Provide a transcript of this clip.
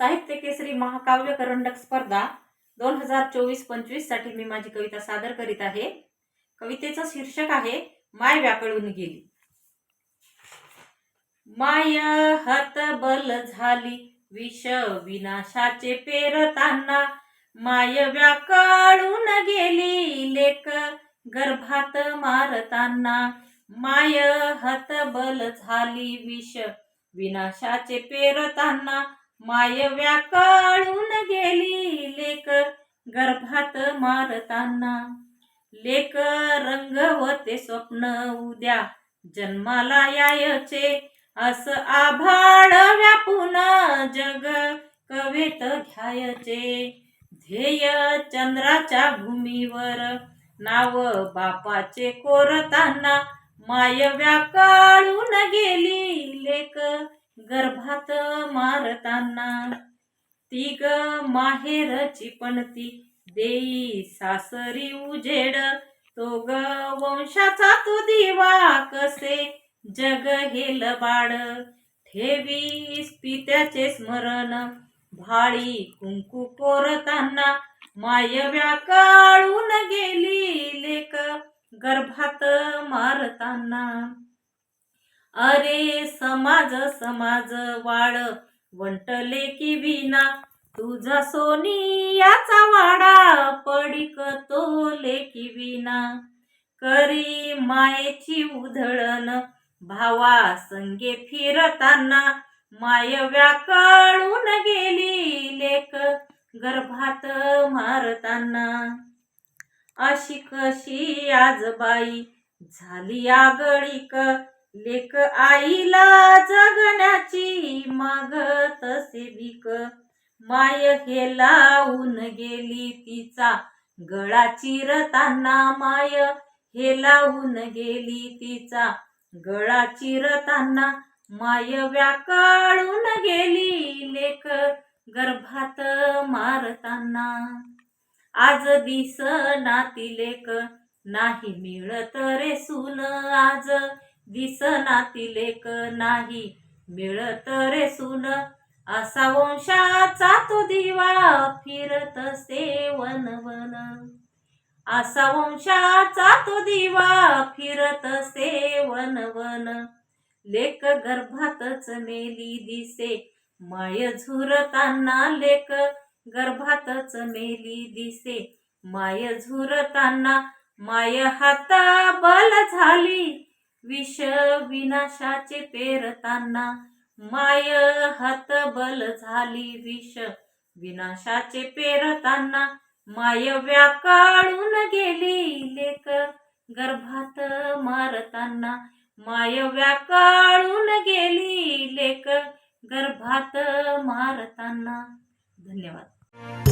साहित्य केसरी महाकाव्य करंडक स्पर्धा दोन हजार चोवीस पंचवीससाठी मी माझी कविता सादर करीत आहे. कवितेचं शीर्षक आहे माय व्याकळून गेली. माय हत बल झाली विष विनाशाचे पेरताना. माय व्याकळून गेली लेक गर्भात मारताना. माय हत बल झाली विष विनाशाचे पेरताना. मायव्या काळून गेली लेक गर्भात मारताना. लेक रंगवते स्वप्न उद्या जन्माला यायचे. अस आभाळ व्यापून जग कवेत घ्यायचे. ध्येय चंद्राच्या भूमीवर नाव बापाचे कोरताना. मायव्या काळून गेली लेक गर्भात मारताना. ती ग माहेरची पणती देई सासरी उजेड. तो ग वंशाचा तो दिवा कसे जग हेल बाड ठेवीस पित्याचे स्मरण भाळी कुंकू कोरताना मायव्या काळून गेली लेक गर्भात मारताना. अरे समाज समाज वाळ वंटले की विना तुझा सोनियाचा वाडा. पडिक तो लेकी विना करी मायेची उधळण. भावा संगे फिरताना माय व्याकळून गेली लेक गर्भात मारताना. अशी कशी आज बाई झाली आगळीक. लेक आईला जगण्याची मागत भीक. माय हे लावून गेली तिचा गळा चिरताना माय. हे लावून गेली तिचा गळा चिरताना माय. व्याकाळून गेली लेक गर्भात मारताना. आज दिस नाती लेक नाही मिळत रे सुन आज. दिसना नाती लेक नाही. मिळत रे सून. असा वंशाचा तो दिवा फिरत सेवन वन असा वंशाचा तो दिवा फिरत सेवन वन लेक गर्भातच मेली दिसे. माय झुरताना लेक गर्भातच मेली दिसे. माय झुरताना माय हाता बल झाली. विष विनाशाचे पेरताना. माय हात बल झाली विष विनाशाचे पेरताना. माय व्याकाळून गेली लेक गर्भात मारताना. माय व्याकाळून गेली लेक गर्भात मारताना. धन्यवाद.